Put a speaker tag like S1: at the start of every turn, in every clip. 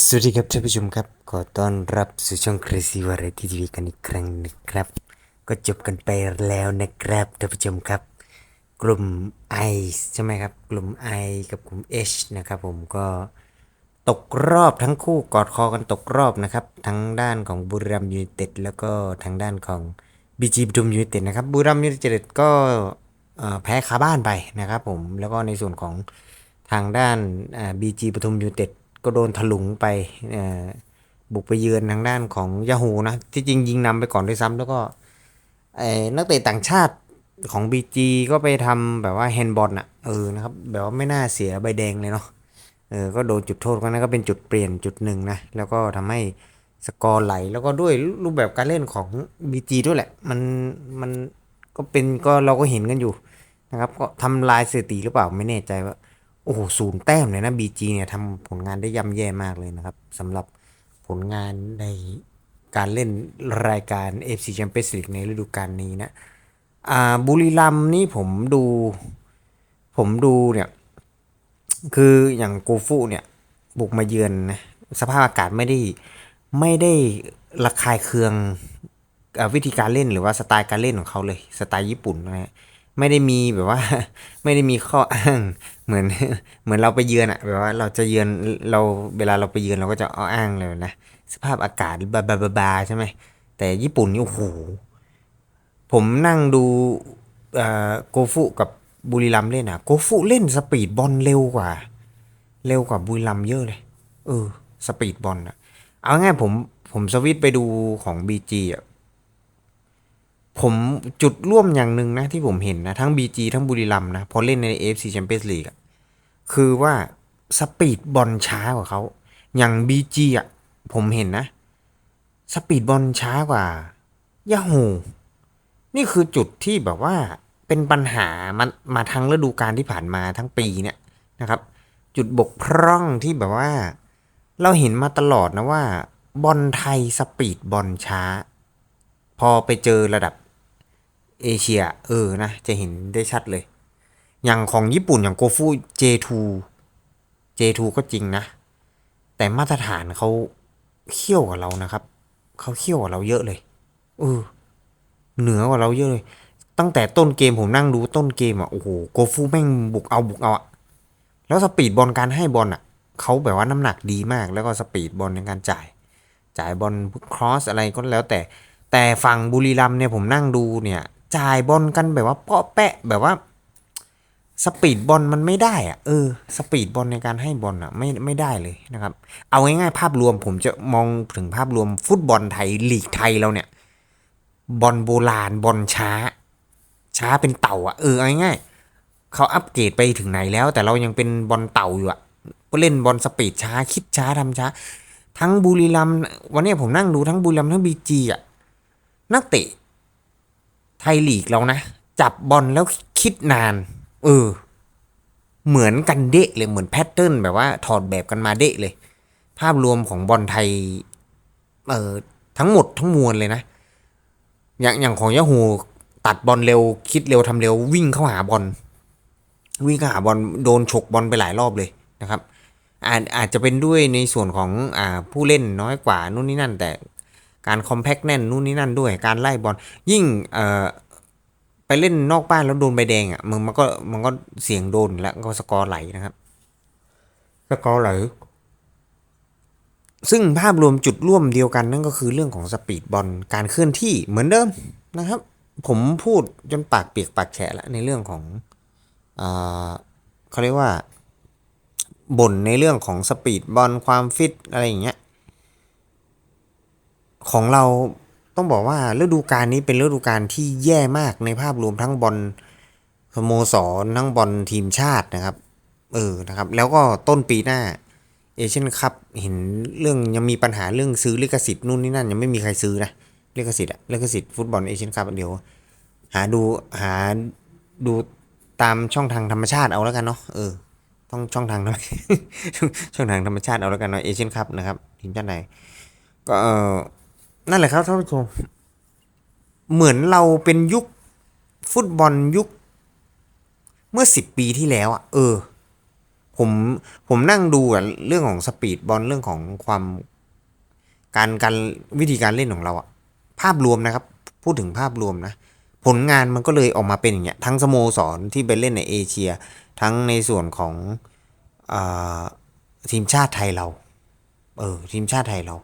S1: สวัสดีครับท่านผู้ชมครับ ขอต้อนรับสู่ช่อง Crazy Variety TV กันอีกครั้งนะครับ ก็จบกันไปแล้วนะครับท่านผู้ชมครับ กลุ่ม I ใช่ไหมครับ กลุ่ม I กับกลุ่ม H นะครับผมก็ตกรอบทั้งคู่กอดคอกันตกรอบนะครับ ทั้งด้านของบุรีรัมย์ยูไนเต็ดแล้วก็ทางด้านของ BG ปทุมยูไนเต็ดนะครับบุรีรัมย์ยูไนเต็ดก็แพ้คาบ้านไปนะครับผมแล้วก็ในส่วนของทางด้านบีจีปทุมยูไนเต็ด ก็โดนถลุงไปบุกไปเยือนทางด้านของยาฮูนะ ที่จริงยิงนำไปก่อนด้วยซ้ำแล้วก็นักเตะต่างชาติของ BG ก็ไปทำแบบว่าแฮนด์บอลอะเออนะครับแบบว่าไม่น่าเสียใบแดงเลยเนาะเออก็โดนจุดโทษก็นั่นก็เป็นจุดเปลี่ยนจุดหนึ่งนะ แล้วก็ทำให้สกอร์ไหลแล้วก็ด้วยรูปแบบการเล่นของ BG ด้วยแหละ มันมันก็เป็นก็เราก็เห็นกันอยู่นะครับก็ทำลายสถิติหรือเปล่าไม่แน่ใจว่า โอ้โหศูนย์แต้มเลยนะ BG เนี่ยทำผลงานได้ย่ำแย่มากเลยนะครับสำหรับผลงานในการเล่นรายการ FC Champions League ในฤดูกาลนี้นะอ่าบุรีรัมนี่ผมดู ผมดูเนี่ย คืออย่างโกฟูเนี่ยบุกมาเยือนนะสภาพอากาศไม่ได้ไม่ได้ระคายเคืองเอ่อวิธีการเล่นหรือว่าสไตล์การเล่นของเขาเลย สไตล์ญี่ปุ่นนะฮะ ไม่ได้มีแบบว่า ไม่ได้มีข้ออ้าง เหมือนเหมือนเราไปเยือนอะแบบว่าเราจะเยือนเราเวลาเราไปเยือนเราก็จะอาอ้างเลยนะสภาพอากาศบาบาบาบาใช่ไหมแต่ญี่ปุ่นนี่โอ้โหผมนั่งดูเอ่อโกฟุกับบุรีรัมเล่นอะโกฟุเล่นสปีดบอลเร็วกว่า เร็วกว่าบุรีรัมเยอะเลย เออ สปีดบอลอะเอาง่ายผมผมสวิตไปดูของ BG อะ ผมจุดร่วมอย่างหนึ่งนะที่ผมเห็นนะ ทั้ง BG ทั้งบุรีรัมย์นะพอเล่นใน AFC Champions League อะคือว่าสปีดบอลช้ากว่าเขาอย่าง BG อะผมเห็นนะ สปีดบอลช้ากว่ายาฮูนี่คือจุดที่แบบว่าเป็นปัญหามามาทั้งฤดูกาลที่ผ่านมาทั้งปีเนี่ยนะครับ จุดบกพร่องที่แบบว่า เราเห็นมาตลอดนะว่า บอลไทยสปีดบอลช้า พอไปเจอระดับเอเชียเออนะ จะเห็นได้ชัดเลย อย่างของญี่ปุ่นอย่างโกฟู J2 J2 ก็จริงนะ แต่มาตรฐานเขาเขี้ยวกว่าเรานะครับ เขาเขี้ยวกว่าเราเยอะเลยเออเหนือกว่าเราเยอะเลย ตั้งแต่ต้นเกมผมนั่งดูต้นเกมอะโอ้โหโกฟูแม่งบุกเอาบุกเอาอะแล้วสปีดบอลการให้บอลอะเขาแบบว่าน้ำหนักดีมาก แล้วก็สปีดบอลในการจ่าย จ่ายบอลครอสอะไรก็แล้วแต่ แต่ฝั่งบุรีรัมเนี่ยผมนั่งดูเนี่ยจ่ายบอลกันแบบว่าเปาะแปะแบบว่าสปีดบอลมันไม่ได้อะเออสปีดบอลในการให้บอลอะไม่ไม่ได้เลยนะครับ เอาง่ายๆภาพรวมผมจะมองถึงภาพรวมฟุตบอลไทยลีกไทยเราเนี่ย บอลโบราณบอลช้า ช้าเป็นเต่าอะเออเอาง่ายๆเขาอัปเกรดไปถึงไหนแล้ว แต่เรายังเป็นบอลเต่าอยู่อะก็เล่นบอลสปีดช้าคิดช้าทำช้า ทั้งบุรีรัมวันนี้ผมนั่งดูทั้งบุรีรัมทั้งบีจีอะ นักเตะ ไทยลีกเรานะ จับบอลแล้วคิดนาน เออ เหมือนกันเดะเลยเหมือนแพทเทิร์นแบบว่าถอดแบบกันมาเดะเลย ภาพรวมของบอลไทย เออทั้งหมดทั้งมวลเลยนะ อย่างอย่างของยาฮูตัดบอลเร็วคิดเร็วทำเร็ววิ่งเข้าหาบอลวิ่งเข้าหาบอลโดนฉกบอลไปหลายรอบเลยนะครับอาจอาจจะเป็นด้วยในส่วนของอ่าผู้เล่นน้อยกว่านู่นนี่นั่น แต่ การคอมแพคแน่นนู่นนี่นั่นด้วย การไล่บอลยิ่งเอ่อไปเล่นนอกบ้านแล้วโดนใบแดงอะมันมันก็มันก็เสี่ยงโดนแล้วก็สกอร์ไหลนะครับ สกอร์ไหลซึ่งภาพรวมจุดร่วมเดียวกันนั่นก็คือเรื่องของสปีดบอลการเคลื่อนที่เหมือนเดิมนะครับ ผมพูดจนปากเปียกปากแฉะแล้วในเรื่องของอ่าเขาเรียกว่าบ่นในเรื่องของสปีดบอลความฟิตอะไรอย่างเงี้ย ของเราต้องบอกว่าฤดูกาลนี้เป็นฤดูกาลที่แย่มากในภาพรวมทั้งบอลสโมสรทั้งบอลทีมชาตินะครับ เออนะครับ แล้วก็ต้นปีหน้าเอเชียนคัพเห็นเรื่องยังมีปัญหาเรื่องซื้อลิขสิทธิ์นู่นนี่นั่นยังไม่มีใครซื้อนะลิขสิทธิ์อะลิขสิทธิ์ฟุตบอลเอเชียนคัพเดี๋ยว หาดูหาดูตามช่องทางธรรมชาติเอาแล้วกันเนาะเออต้องช่องทางธรรมช่องทางธรรมชาติเอาแล้วกันเนาะเอเชียนคัพนะครับทีมชาติไหนก็เออ นั่นแหละครับท่านผู้ชมเหมือนเราเป็นยุคฟุตบอลยุค เมื่อสิบปีที่แล้วอะ เออ ผมผมนั่งดูอะเรื่องของสปีดบอลเรื่องของความการการวิธีการเล่นของเราอะภาพรวมนะครับ พูดถึงภาพรวมนะ ผลงานมันก็เลยออกมาเป็นอย่างเงี้ย ทั้งสโมสรที่ไปเล่นในเอเชีย ทั้งในส่วนของอทีมชาติไทยเรา เออ ทีมชาติไทยเรา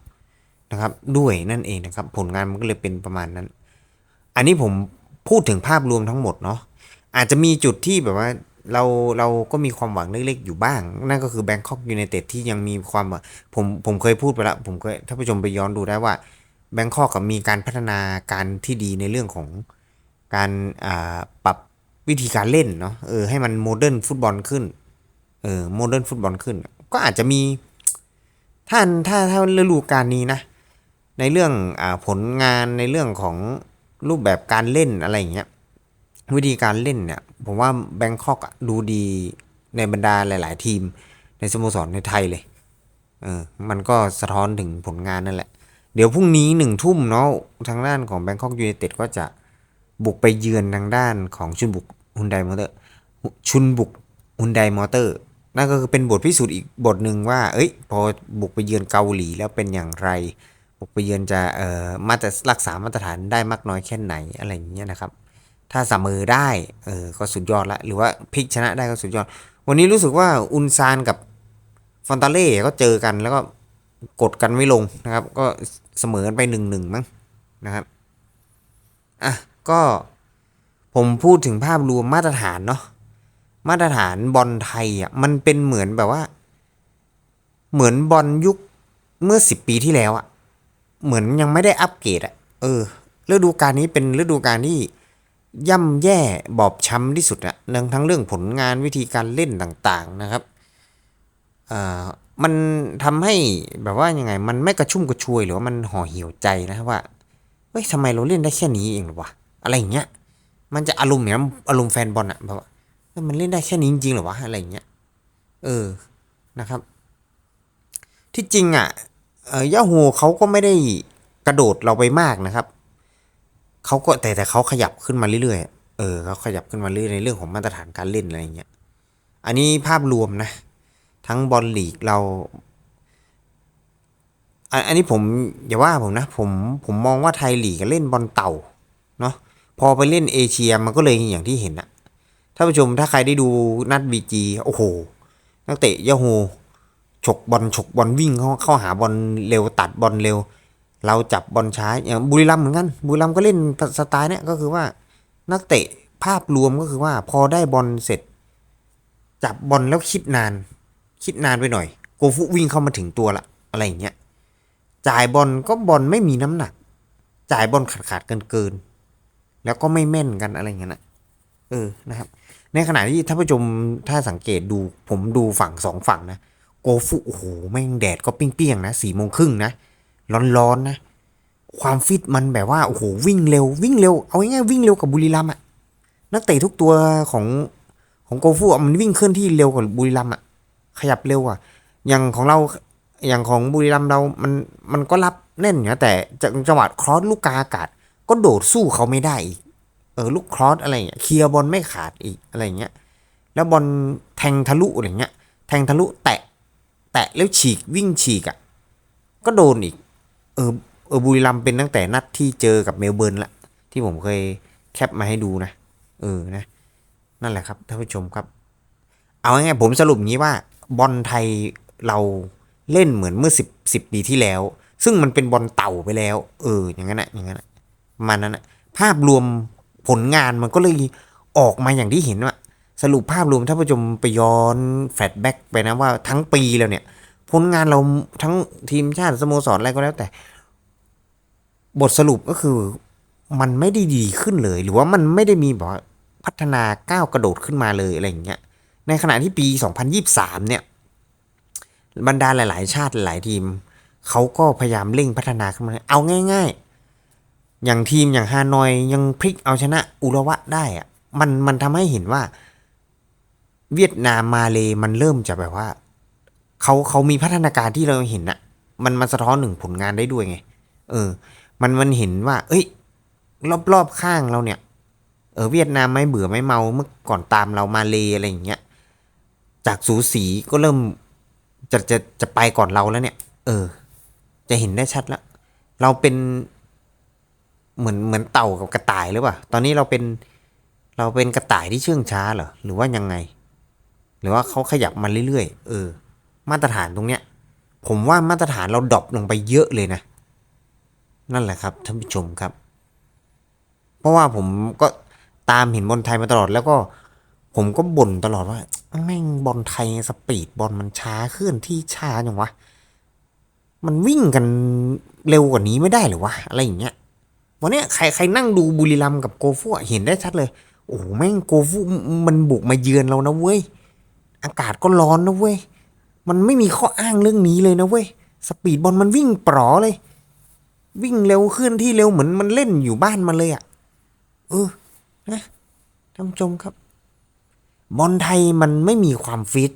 S1: นะครับด้วยนั่นเองนะครับ ผลงานมันก็เลยเป็นประมาณนั้น อันนี้ผมพูดถึงภาพรวมทั้งหมดเนาะอาจจะมีจุดที่แบบว่าเราเราก็มีความหวังเล็กๆอยู่บ้าง นั่นก็คือแบงคอกยูไนเต็ดที่ยังมีความผมผมเคยพูดไปแล้ว ผมเคยถ้าผู้ชมไปย้อนดูได้ว่าแบงคอกกับมีการพัฒนาการที่ดีในเรื่องของการปรับวิธีการเล่นเนาะเออให้มันโมเดิร์นฟุตบอลขึ้นเออโมเดิร์นฟุตบอลขึ้น ก็อาจจะมี ถ้าถ้าถ้าฤดูกาลนี้นะ ในเรื่องอผลงานในเรื่องของรูปแบบการเล่นอะไรอย่างเงี้ยวิธีการเล่นเนี่ยผมว่าแบงคอกดูดีในบรรดาหลาย ๆ ทีม ในสโมสรในไทยเลยเออมันก็สะท้อนถึงผลงานนั่นแหละ เดี๋ยวพรุ่งนี้หนึ่งทุ่มเนาะทางด้านของแบงคอกยูไนเต็ดก็จะบุกไปเยือนทางด้านของชุนบุกฮุนไดมอเตอร์ชุนบุกฮุนไดมอเตอร์นั่นก็คือเป็นบทพิสูจน์อีกบทหนึ่งว่า เอ้ย พอบุกไปเยือนเกาหลีแล้วเป็นอย่างไร บุกไปเยือนจะเอ่อมาตรรักษามาตรฐานได้มากน้อยแค่ไหนอะไรอย่างเงี้ยนะครับ ถ้าเสมอได้เออก็สุดยอดละหรือว่าพลิกชนะได้ก็สุดยอด วันนี้รู้สึกว่าอุนซานกับฟอนตาเล่ก็เจอกันแล้วก็กดกันไม่ลงนะครับ ก็เสมอกันไปหนึ่งหนึ่งมั้งนะครับอะก็ผมพูดถึงภาพรวมมาตรฐานเนาะมาตรฐานบอลไทยอะมันเป็นเหมือนแบบว่า เหมือนบอลยุคเมื่อสิบปีที่แล้วอะ เหมือนยังไม่ได้อัปเกรดอะเออฤดูกาลนี้เป็นฤดูกาลที่ย่ำแย่บอบช้ำที่สุดอะเรื่องทั้งเรื่องผลงานวิธีการเล่นต่างๆนะครับอ่ามันทำให้แบบว่ายังไง มันไม่กระชุ่มกระชวยหรือว่ามันห่อเหี่ยวใจนะว่าเฮ้ยทำไมเราเล่นได้แค่นี้เองหรอวะอะไรอย่างเงี้ย มันจะอารมณ์อย่างนั้นอารมณ์แฟนบอลอะแบบว่ามันเล่นได้แค่นี้จริงๆหรอวะอะไรอย่างเงี้ย เออนะครับ ที่จริงอะ ยาโฮเขาก็ไม่ได้กระโดดเราไปมากนะครับเขาก็แต่แต่เขาขยับขึ้นมาเรื่อยๆเออเขาขยับขึ้นมาเรื่อยในเรื่องของมาตรฐานการเล่นอะไรเงี้ยอันนี้ภาพรวมนะ ทั้งบอลลีกเราอันอันนี้ผมอย่าว่าผมนะ ผมผมมองว่าไทยลีกเล่นบอลเต่าเนาะพอไปเล่นเอเชียมันก็เลยอย่างที่เห็นอะท่านผู้ชมถ้าใครได้ดูนัดบีจีโอ้โห นักเตะยาโฮ ฉกบอลฉกบอลวิ่งเข้าเข้าหาบอลเร็วตัดบอลเร็ว เราจับบอลช้าอย่างบุรีรัมย์เหมือนกันบุรีรัมย์ก็เล่นสไตล์เนี้ยก็คือว่านักเตะภาพรวมก็คือว่าพอได้บอลเสร็จ จับบอลแล้วคิดนาน คิดนานไปหน่อย โกฟุวิ่งเข้ามาถึงตัวละอะไรอย่างเงี้ยจ่ายบอลก็บอลไม่มีน้ำหนัก จ่ายบอลขาดขาดเกินเกินๆแล้วก็ไม่แม่นกันอะไรอย่างเงี้ยนะเออนะครับ ในขณะที่ท่านผู้ชมถ้าสังเกตดูผมดูฝั่งสองฝั่งนะ ฟุโอ้โหแม่งแดดก็เปรี้ยงๆนะสี่โมงครึ่งนะ ร้อนๆนะ ความฟิตมันแบบว่าโอ้โหวิ่งเร็ว วิ่งเร็วเอาง่ายๆวิ่งเร็วกับบุรีรัมย์อะนักเตะทุกตัวของของโกฟูอะมันวิ่งเคลื่อนที่เร็วกว่าบุรีรัมย์อะขยับเร็วอะอย่างของเราอย่างของบุรีรัมย์เรา มันมันก็รับแน่นอยู่นะแต่จังจังหวะครอสลูกกาอากาศ ก็โดดสู้เขาไม่ได้อีกเออลูกครอสอะไรเงี้ยเคลียร์บอลไม่ขาดอีกอะไรเงี้ยแล้วบอลแทงทะลุอะไรเงี้ยแทงทะลุแตะ ตะแล้วฉีกวิ่งฉีกอะก็โดนอีก เออเออบุรีรัมเป็นตั้งแต่นัดที่เจอกับเมลเบิร์นละ ที่ผมเคยแคปมาให้ดูนะ เออนะ นั่นแหละครับท่านผู้ชมครับ เอาง่ายๆผมสรุปงี้ว่าบอลไทยเราเล่นเหมือนเมื่อสิบสิบปีที่แล้ว ซึ่งมันเป็นบอลเต่าไปแล้ว เออ อย่างนั้นนะอย่างนั้นนะประมันนั้นนะภาพรวมผลงานมันก็เลยออกมาอย่างที่เห็นว่า สรุปภาพรวมท่านผู้ชมไปย้อนแฟลชแบ็กไปนะว่าทั้งปีแล้วเนี่ย ผลงานเราทั้งทีมชาติสโมสรอะไรก็แล้วแต่ บทสรุปก็คือมันไม่ได้ดีขึ้นเลย หรือว่ามันไม่ได้มีแบบพัฒนาก้าวกระโดดขึ้นมาเลยอะไรอย่างเงี้ยในขณะที่ปี 2023 เนี่ย บรรดาหลาย ๆ ชาติหลายทีม เขาก็พยายามเร่งพัฒนาขึ้นมา เอาง่าย ๆ อย่างทีมอย่างฮานอยยังพลิกเอาชนะอุระวะได้อะมันมันทำให้เห็นว่า เวียดนามมาเลยมันเริ่มจะแบบว่าเขาเขามีพัฒนาการที่เราเห็นอะมันมันสะท้อนหนึ่งผลงานได้ด้วยไง เออ มันมันเห็นว่า เอ้ย รอบรอบข้างเราเนี่ย เออเวียดนามไม่เบื่อไม่เมาเมื่อก่อนตามเรามาเลอะไรอย่างเงี้ยจากสูสีก็เริ่มจะจะจะไปก่อนเราแล้วเนี่ย เออ จะเห็นได้ชัดแล้ว เราเป็นเหมือนเหมือนเต่ากับกระต่ายหรือเปล่า ตอนนี้เราเป็นเราเป็นกระต่ายที่เชื่องช้าเหรอ หรือว่ายังไง หรือว่าเขาขยับมาเรื่อยๆ เออ มาตรฐานตรงเนี้ย ผมว่ามาตรฐานเราดรอปลงไปเยอะเลยนะ นั่นแหละครับท่านผู้ชมครับ เพราะว่าผมก็ตามเห็นบอลไทยมาตลอดแล้วก็ ผมก็บ่นตลอดว่าแม่งบอลไทยสปีดบอลมันช้าเคลื่อนที่ช้าอย่างวะ มันวิ่งกันเร็วกว่านี้ไม่ได้หรือวะอะไรอย่างเงี้ยวันนี้ใครใครนั่งดูบุรีรัมย์กับโกฟุเห็นได้ชัดเลย โอ้โหแม่งโกฟุมันบุกมาเยือนเรานะเว้ย อากาศก็ร้อนนะเว้ย มันไม่มีข้ออ้างเรื่องนี้เลยนะเว้ย สปีดบอลมันวิ่งปลอเลย วิ่งเร็วขึ้นที่เร็วเหมือนมันเล่นอยู่บ้านมันเลยอะ่ะ เออ นะท่านผู้ชมครับ บอลไทยมันไม่มีความฟิต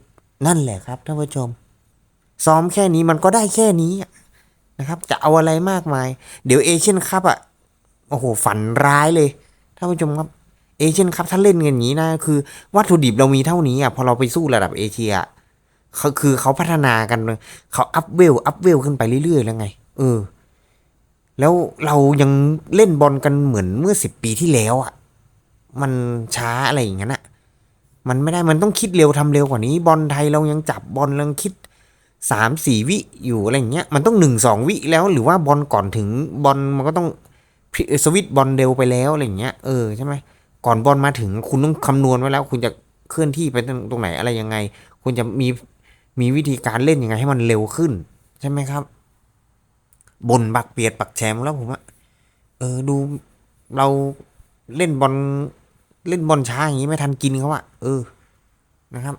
S1: นั่นแหละครับท่านผู้ชม ซ้อมแค่นี้มันก็ได้แค่นี้นะครับ จะเอาอะไรมากมาย เดี๋ยวเอเชียนคัพอะ โอ้โห ฝันร้ายเลยท่านผู้ชมครับ เอเชียนคัพถ้าเล่นกันอย่างนี้นะ คือวัตถุดิบเรามีเท่านี้อะพอเราไปสู้ระดับเอเชียเขาคือเขาพัฒนากันเขาอัพเวลอัพเวลขึ้นไปเรื่อยๆแล้วไง เออ แล้วเรายังเล่นบอลกันเหมือนเมื่อสิบปีที่แล้วอะ มันช้าอะไรอย่างนั้นอะ มันไม่ได้มันต้องคิดเร็วทำเร็วกว่านี้ บอลไทยเรายังจับบอลเรายังคิดสามสี่วิอยู่อะไรอย่างเงี้ยมันต้องหนึ่งสองวิแล้วหรือว่าบอลก่อนถึงบอลมันก็ต้องสวิตบอลเร็วไปแล้วอะไรอย่างเงี้ยเออใช่ไหม ก่อนบอลมาถึงคุณต้องคำนวณไว้แล้ว คุณจะเคลื่อนที่ไปตรงไหนอะไรยังไง คุณจะมีมีวิธีการเล่นยังไงให้มันเร็วขึ้น ใช่ไหมครับบนบักเปียดปักแชมแล้วผมว่าเออดูเราเล่นบอลเล่นบอลช้าอย่างนี้ไม่ทันกินเขาอะเออนะครับ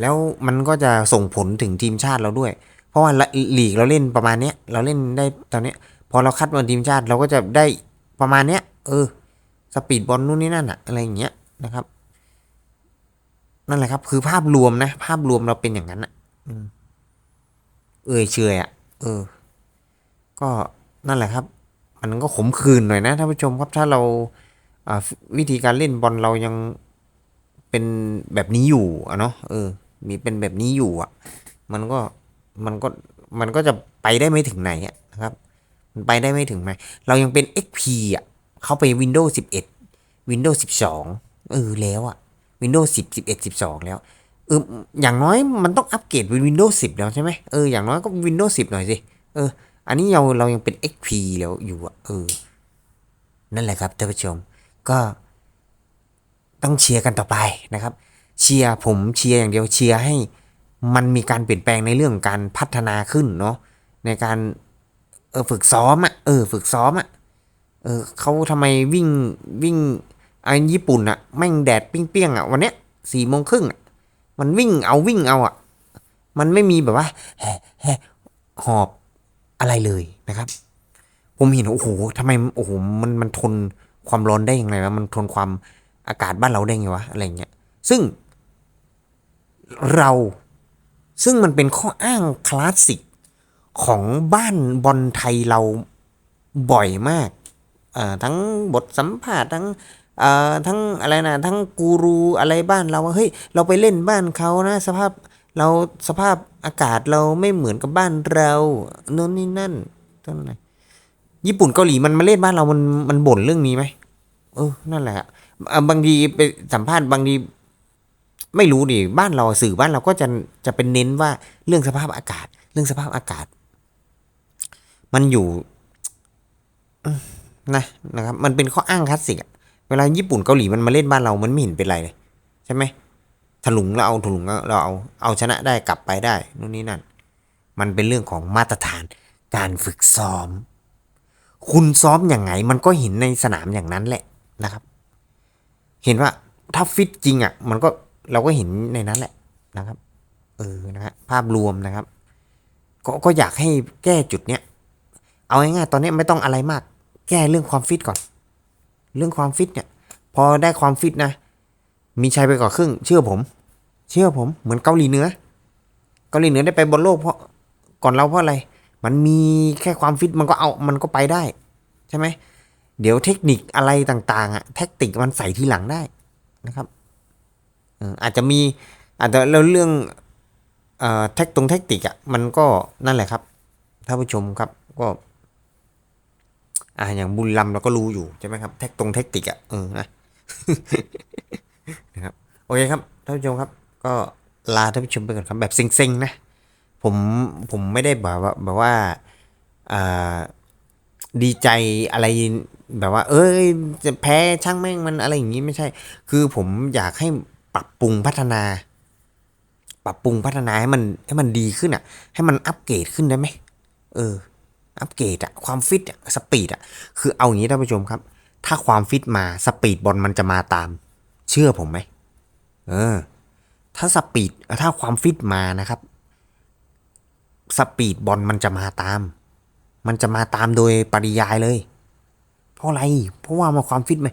S1: แล้วมันก็จะส่งผลถึงทีมชาติเราด้วย เพราะว่าละลีกเราเล่นประมาณเนี้ย เราเล่นได้ตอนเนี้ย พอเราคัดมาทีมชาติเราก็จะได้ประมาณเนี้ย เออ สปีดบอลนู่นนี่นั่นอะอะไรอย่างเงี้ยนะครับ นั่นแหละครับ คือภาพรวมนะ ภาพรวมเราเป็นอย่างนั้นอะอืมเอยเชยอะเออ ก็นั่นแหละครับ มันก็ขมขื่นหน่อยนะท่านผู้ชมครับถ้าเราวิธีการเล่นบอลเรายังเป็นแบบนี้อยู่อะเนาะเออ มีเป็นแบบนี้อยู่อะมันก็มันก็มันก็จะไปได้ไม่ถึงไหนอะนะครับ มันไปได้ไม่ถึงไหมเรายังเป็น XP อะ เข้าไป Windows 11 Windows 12 เออแล้วอะ Windows 10 11 12 แล้วเอออย่างน้อยมันต้องอัปเกรดเป็น Windows 10 แล้วใช่ไหมเอออย่างน้อยก็ Windows 10 หน่อยสิเออ อันนี้เราเรายังเป็น XP แล้วอยู่อะเออ นั่นแหละครับท่านผู้ชม ก็ต้องเชียร์กันต่อไปนะครับ เชียร์ผมเชียร์อย่างเดียวเชียร์ให้มันมีการเปลี่ยนแปลงในเรื่องการพัฒนาขึ้นเนาะในการเออฝึกซ้อมอะเออ ฝึกซ้อมอะ เออเขาทำไมวิ่งวิ่งไอ้ญี่ปุ่นอะแม่งแดดเปี้ยงๆอะวันเนี้ยสี่โมงครึ่งอะมันวิ่งเอาวิ่งเอาอะมันไม่มีแบบว่าแห่แห่หอบอะไรเลยนะครับ ผมเห็นโอ้โหทำไมโอ้โหมันมันทนความร้อนได้ยังไงวะมันทนความอากาศบ้านเราได้ไงวะอะไรเงี้ย ซึ่ง เราซึ่งมันเป็นข้ออ้างคลาสสิกของบ้านบอลไทยเราบ่อยมาก ทั้งบทสัมภาษณ์ทั้งทั้งอะไรนะทั้งกูรูอะไรบ้านเราว่าเฮ้ยเราไปเล่นบ้านเขานะสภาพเราสภาพอากาศเราไม่เหมือนกับบ้านเราโน่นนี่นั่นต้นอะไรญี่ปุ่นเกาหลีมันมาเล่นบ้านเรามันมันบ่นเรื่องนี้ไหมเออนั่นแหละบางทีไปสัมภาษณ์บางทีไม่รู้ดิบ้านเราสื่อบ้านเราก็จะจะเป็นเน้นว่าเรื่องสภาพอากาศ เรื่องสภาพอากาศ มันอยู่ นะนะครับมันเป็นข้ออ้างคลาสสิกอะเวลาญี่ปุ่นเกาหลีมันมาเล่นบ้านเรามันไม่เห็นเป็นไรเลยใช่ไหมถลุงเราเอาถลุงเราเอาเอาชนะได้กลับไปได้นู่นนี่นั่น มันเป็นเรื่องของมาตรฐานการฝึกซ้อม คุณซ้อมอย่างไง มันก็เห็นในสนามอย่างนั้นแหละนะครับ เห็นว่าถ้าฟิตจริงอะ มันก็เราก็เห็นในนั้นแหละนะครับ เออนะฮะภาพรวมนะครับ ก็ก็อยากให้แก้จุดเนี้ยเอาง่ายๆตอนนี้ไม่ต้องอะไรมาก แก้เรื่องความฟิตก่อน เรื่องความฟิตเนี่ย พอได้ความฟิตนะ มีชัยไปกว่าครึ่ง เชื่อผม เชื่อผมเหมือนเกาหลีเหนือเกาหลีเหนือได้ไปบอลโลกเพราะก่อนเราเพราะอะไร มันมีแค่ความฟิตมันก็เอามันก็ไปได้ใช่ไหมเดี๋ยวเทคนิคอะไรต่าง ๆอะแทคติกมันใส่ทีหลังได้นะครับอาจจะมีอาจจะแล้วเรื่องเอ่อแท็กตรงแท็กติกอะมันก็นั่นแหละครับท่านผู้ชมครับก็ อ่าอย่างบุญลำเราก็รู้อยู่ใช่ไหมครับแท็กตรงแท็กติกอะเออนะนะครับโอเคครับท่านผู้ชมครับ ก็ลาท่านผู้ชมไปก่อนครับแบบเซ็งๆนะผมผมไม่ได้แบบว่าแบบว่าอ่าดีใจอะไรแบบว่า เอ้ยจะแพ้ช่างแม่งมันอะไรอย่างนี้ไม่ใช่ คือผมอยากให้ปรับปรุงพัฒนา ปรับปรุงพัฒนาให้มันให้มันดีขึ้นอะ ให้มันอัปเกรดขึ้นได้ไหมเออ อัปเกรดอะความฟิตอะสปีดอะคือเอาอย่างนี้ท่านผู้ชมครับ ถ้าความฟิตมาสปีดบอลมันจะมาตาม เชื่อผมไหมเออ ถ้าสปีดถ้าความฟิตมานะครับ สปีดบอลมันจะมาตาม มันจะมาตามโดยปริยายเลย เพราะอะไร เพราะว่ามันความฟิตไหม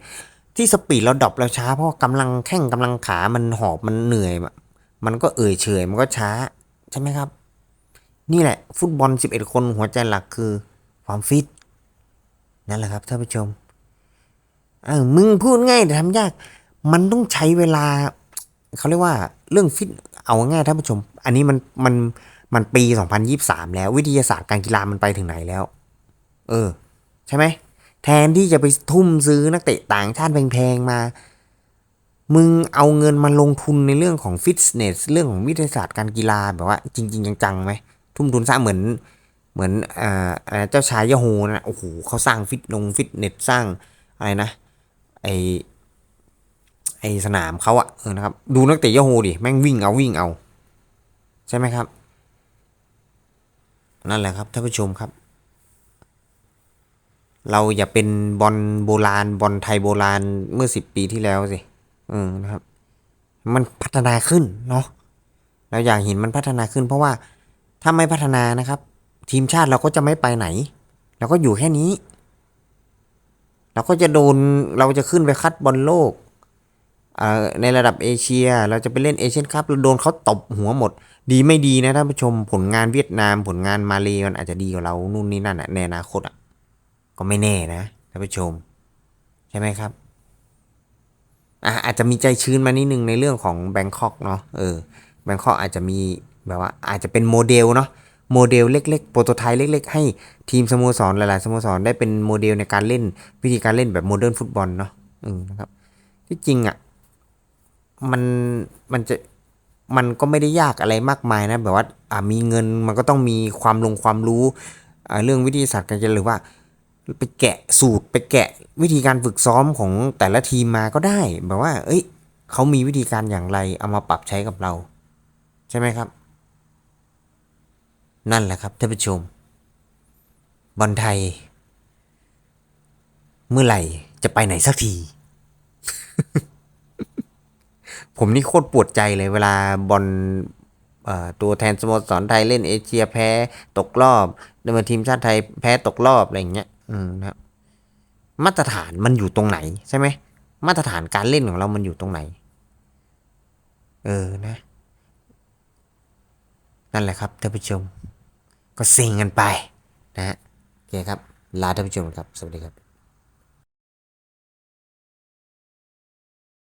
S1: ที่สปีดเราดรอปเราช้า เพราะว่ากำลังแข้งกำลังขามันหอบมันเหนื่อยมันก็เอื่อยเฉยมันก็ช้า ใช่ไหมครับ นี่แหละ ฟุตบอล 11 คนหัวใจหลักคือความฟิตนั่นแหละครับท่านผู้ชมเออมึงพูดง่ายแต่ทำยาก มันต้องใช้เวลา เขาเรียกว่าเรื่องฟิตเอาง่ายท่านผู้ชม อันนี้มันมันมันปี 2023 แล้ว วิทยาศาสตร์การกีฬามันไปถึงไหนแล้ว เออ ใช่ไหม แทนที่จะไปทุ่มซื้อนักเตะต่างชาติแพงๆมา มึงเอาเงินมาลงทุนในเรื่องของฟิตเนส เรื่องของวิทยาศาสตร์การกีฬาแบบว่า จริง ๆ จังๆไหม ทุ่มทุนสร้างเหมือนเหมือนอ่าเจ้าชายยะโฮนะโอ้โหเขาสร้างฟิตลงฟิตเนสสร้างอะไรนะไอไอสนามเขาอะเออนะครับดูนักเตะยะโฮดิแม่งวิ่งเอาวิ่งเอา ใช่ไหมครับ นั่นแหละครับท่านผู้ชมครับ เราอย่าเป็นบอลโบราณบอลไทยโบราณเมื่อสิบปีที่แล้วสิเออนะครับ มันพัฒนาขึ้นเนาะเราอยากเห็นมันพัฒนาขึ้นเพราะว่า ถ้าไม่พัฒนานะครับ ทีมชาติเราก็จะไม่ไปไหน เราก็อยู่แค่นี้ เราก็จะโดนเราจะขึ้นไปคัดบอลโลกในระดับเอเชีย เราจะไปเล่นเอเชียนคัพเราโดนเขาตบหัวหมด ดีไม่ดีนะท่านผู้ชมผลงานเวียดนามผลงานมาเลมันอาจจะดีกว่าเรานู่นนี่นั่นในอนาคตอะก็ไม่แน่นะท่านผู้ชม ใช่ไหมครับอะอาจจะมีใจชื้นมานิดนึงในเรื่องของแบงคอกเนาะเออแบงคอกอาจจะมี แบบว่าอาจจะเป็นโมเดลเนาะโมเดลเล็กๆ โปรโตไทป์เล็ก ๆ ให้ทีมสโมสรหลายๆสโมสรได้เป็นโมเดลในการเล่นวิธีการเล่นแบบโมเดิร์นฟุตบอลเนาะอืมนะครับที่จริงอะมันมันจะมันก็ไม่ได้ยากอะไรมากมายนะ แบบว่าอ่ามีเงินมันก็ต้องมีความลงความรู้อ่าเรื่องวิทยาศาสตร์การกีฬาหรือว่า ไปแกะสูตรไปแกะวิธีการฝึกซ้อมของแต่ละทีมมาก็ได้ แบบว่า เอ้ยเขามีวิธีการอย่างไรเอามาปรับใช้กับเรา ใช่ไหมครับ นั่นแหละครับท่านผู้ชม บอลไทย เมื่อไหร่จะไปไหนสักที ผมนี่โคตรปวดใจเลยเวลาบอลตัวแทนสโมสรไทยเล่นเอเชียแพ้ตกรอบดนมาทีมชาติไทยแพ้ตกรอบอะไรอย่างเงี้ย อืมนะครับ มาตรฐานมันอยู่ตรงไหนใช่ไหม มาตรฐานการเล่นของเรามันอยู่ตรงไหน เออนะ นั่นแหละครับท่านผู้ชม ก็เซ็งกันไปนะฮะโอเคครับลาท่านผู้ชมครับ สวัสดีครับ